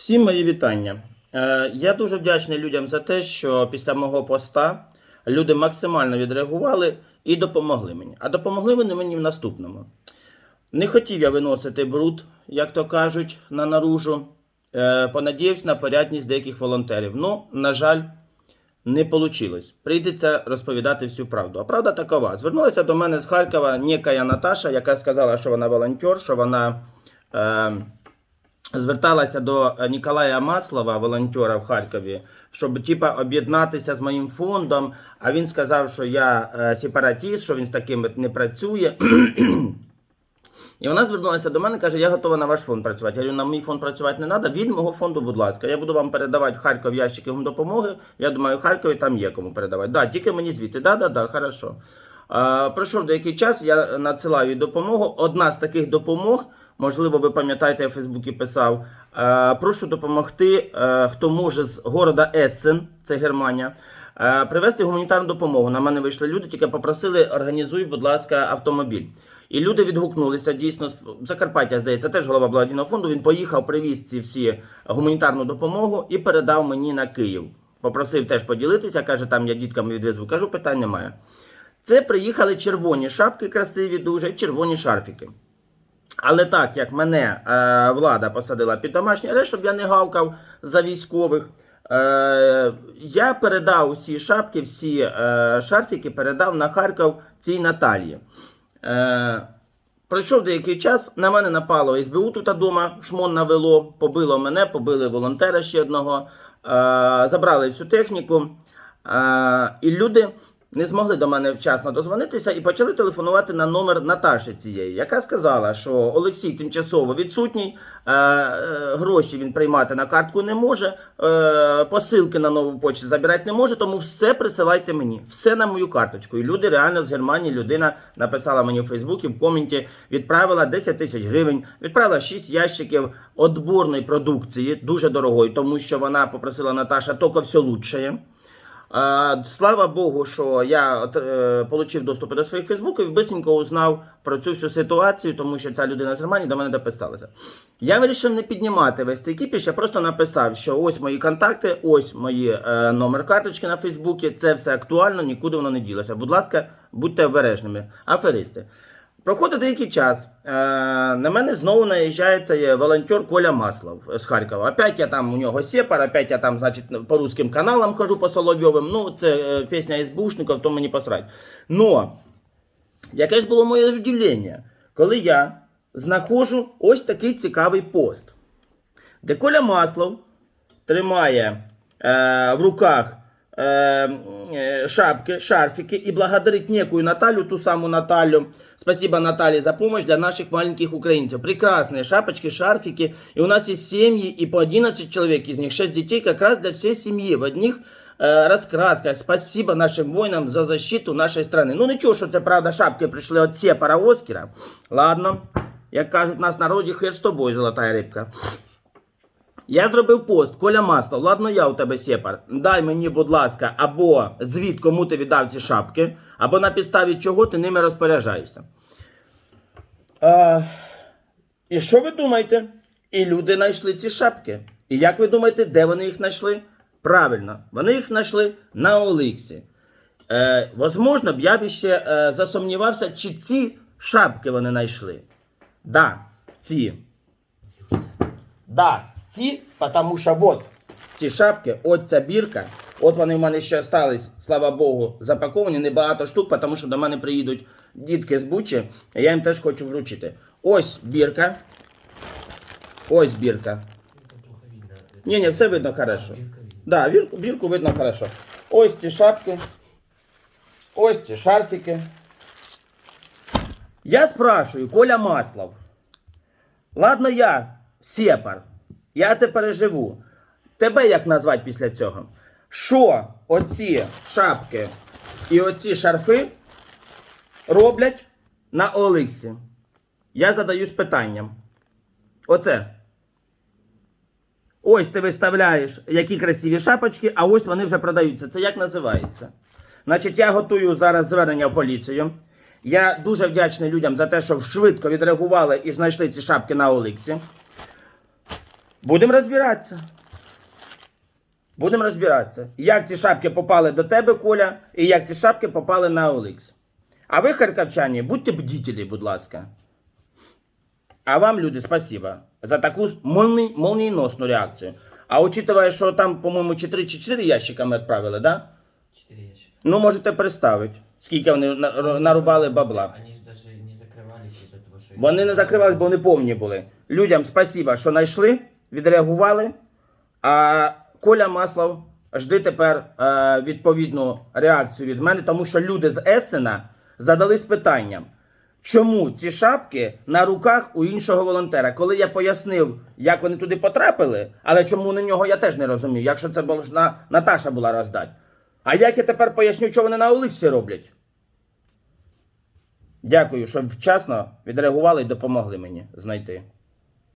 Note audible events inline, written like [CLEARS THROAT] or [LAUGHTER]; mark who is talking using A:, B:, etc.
A: Всім мої вітання. Е, Я дуже вдячний людям за те, що після мого поста люди максимально відреагували і допомогли мені. А допомогли вони мені в наступному. Не хотів я виносити бруд, як то кажуть, на наружу. Е, Понадіявся на порядність деяких волонтерів. Ну, на жаль, не вийшло. Прийдеться розповідати всю правду. А правда такова. Звернулася до мене з Харкова некая Наташа, яка сказала, що вона волонтер, що вона. Е, зверталася до е, Ніколая Маслова, волонтера в Харкові, щоб типа об'єднатися з моїм фондом. А він сказав, що я е, сепаратіст, що він з таким не працює. [CLEARS THROAT] І вона звернулася до мене каже: Я готова на ваш фонд працювати. Я говорю, на мій фонд працювати не треба. Від мого фонду, будь ласка, я буду вам передавати в Харків ящики допомоги. Я думаю, в Харкові там є кому передавати. Да, тільки мені звідти. Да, да, да, хорошо. Пройшов деякий час, я надсилаю допомогу. Одна з таких допомог, можливо, ви пам'ятаєте, я в Фейсбуці писав. Прошу допомогти, хто може з города Ессен, це Германія. е, Привезти гуманітарну допомогу. На мене вийшли люди, тільки попросили, організуй, будь ласка, автомобіль. І люди відгукнулися дійсно з Закарпаття, здається, теж голова благодійного фонду. Він поїхав, привіз ці всі гуманітарну допомогу і передав мені на Київ. Попросив теж поділитися, каже, там я діткам відвезу. Кажу, питань немає. Це приїхали червоні шапки красиві, дуже, червоні шарфіки. Але так як мене е, влада посадила під домашній арешт, щоб я не гавкав за військових, е, я передав всі шапки, всі е, шарфіки передав на Харків цій Наталії. Е, пройшов деякий час, на мене напало СБУ тут вдома, шмон навело, побило мене, побили волонтера ще одного, е, забрали всю техніку. Е, і люди не змогли до мене вчасно дозвонитися і почали телефонувати на номер Наташі цієї, яка сказала, що Олексій тимчасово відсутній, е, е, гроші він приймати на картку не може, е, посилки на нову почту забирати не може, тому все присилайте мені, все на мою карточку. І люди реально з Германії, людина написала мені в Фейсбуці в коменті, відправила 10 тисяч гривень, відправила 6 ящиків отборної продукції, дуже дорогої, тому що вона попросила Наташа тільки все лучшее. Слава Богу, що я от, е, отримав доступ до своїх фейсбуків і бистренько узнав про цю всю ситуацію, тому що ця людина з Германії до мене дописалася. Я вирішив не піднімати весь цей кіпіш, я просто написав, що ось мої контакти, ось мої е, номер карточки на Фейсбуці, це все актуально, нікуди воно не ділося. Будь ласка, будьте обережними. Аферисти. Проходить деякий час. Е, на мене знову наїжджає цей волонтер Коля Маслов з Харкова. Опять я там у нього сепар, опять я там, значить, по русским каналам хожу по Соловйовим. Ну, це е, пісня СБУшників, то мені посрать. Но, яке ж було моє здивлення, коли я знаходжу ось такий цікавий пост, де Коля Маслов тримає е, в руках е, шапки, шарфики и благодарить некую Наталью, ту самую Наталью. Спасибо, Наталье, за помощь для наших маленьких украинцев. Прекрасные шапочки, шарфики. И у нас есть семьи, и по 11 человек из них, 6 детей, как раз для всей семьи. В одних е, розкрасках. Спасибо нашим воїнам за защиту нашої страны. Ну нічого, що це правда шапки прийшли от Сепара Оскара. Ладно, як кажуть нас народі, хер з тобою, золотая рибка. Я зробив пост, Коля Маслов, ладно, я у тебе сепар. Дай мені, будь ласка, або звіт, кому ти віддав ці шапки, або на підставі чого ти ними розпоряджаєшся. А, і що ви думаєте? І люди знайшли ці шапки. І як ви думаєте, де вони їх знайшли? Правильно, вони їх знайшли на Оликсі. Е, возможно, б я б ще е, засумнівався, чи ці шапки вони знайшли. Да, ці. Да, ці, тому що от ці шапки, от ця бірка, от вони в мене ще остались, слава Богу, запаковані, небагато штук, тому що до мене приїдуть дітки з Бучі, я їм теж хочу вручити. Ось бірка. Ось бірка. Ні, ні, все видно хорошо. Да, бірку, бірку видно хорошо. Ось ці шапки. Ось ці шарфики. Я спрашиваю, Коля Маслов. Ладно, я сепар. Я це переживу. Тебе як назвати після цього? Що оці шапки і оці шарфи роблять на Оликсі? Я задаюсь питанням. Оце. Ось ти виставляєш, які красиві шапочки, а ось вони вже продаються. Це як називається? Значить, я готую зараз звернення в поліцію. Я дуже вдячний людям за те, що швидко відреагували і знайшли ці шапки на Оликсі. Будемо розбиратися. Будемо розбиратися. Як ці шапки попали до тебе, Коля, і як ці шапки попали на OLX. А ви, харківчані, будьте бдітелі, будь ласка. А вам, люди, спасибо за таку молні, молнієносну реакцію. А учитывая, що там, по-моєму, чи 3 чи 4 ящика ми відправили, да?
B: Четыре ящика.
A: Ну, можете представити, скільки вони на- нарубали бабла.
B: Они же даже не закрывались из-за того, что...
A: Вони не закривались, бо вони повні були. Людям спасіба, що знайшли, відреагували. А Коля Маслов, жди тепер е, відповідну реакцію від мене, тому що люди з Есена задались питанням, чому ці шапки на руках у іншого волонтера. Коли я пояснив, як вони туди потрапили, але чому на нього я теж не розумію, якщо це должна Наташа була роздати. А як я тепер поясню, що вони на Олексі роблять? Дякую, що вчасно відреагували і допомогли мені знайти.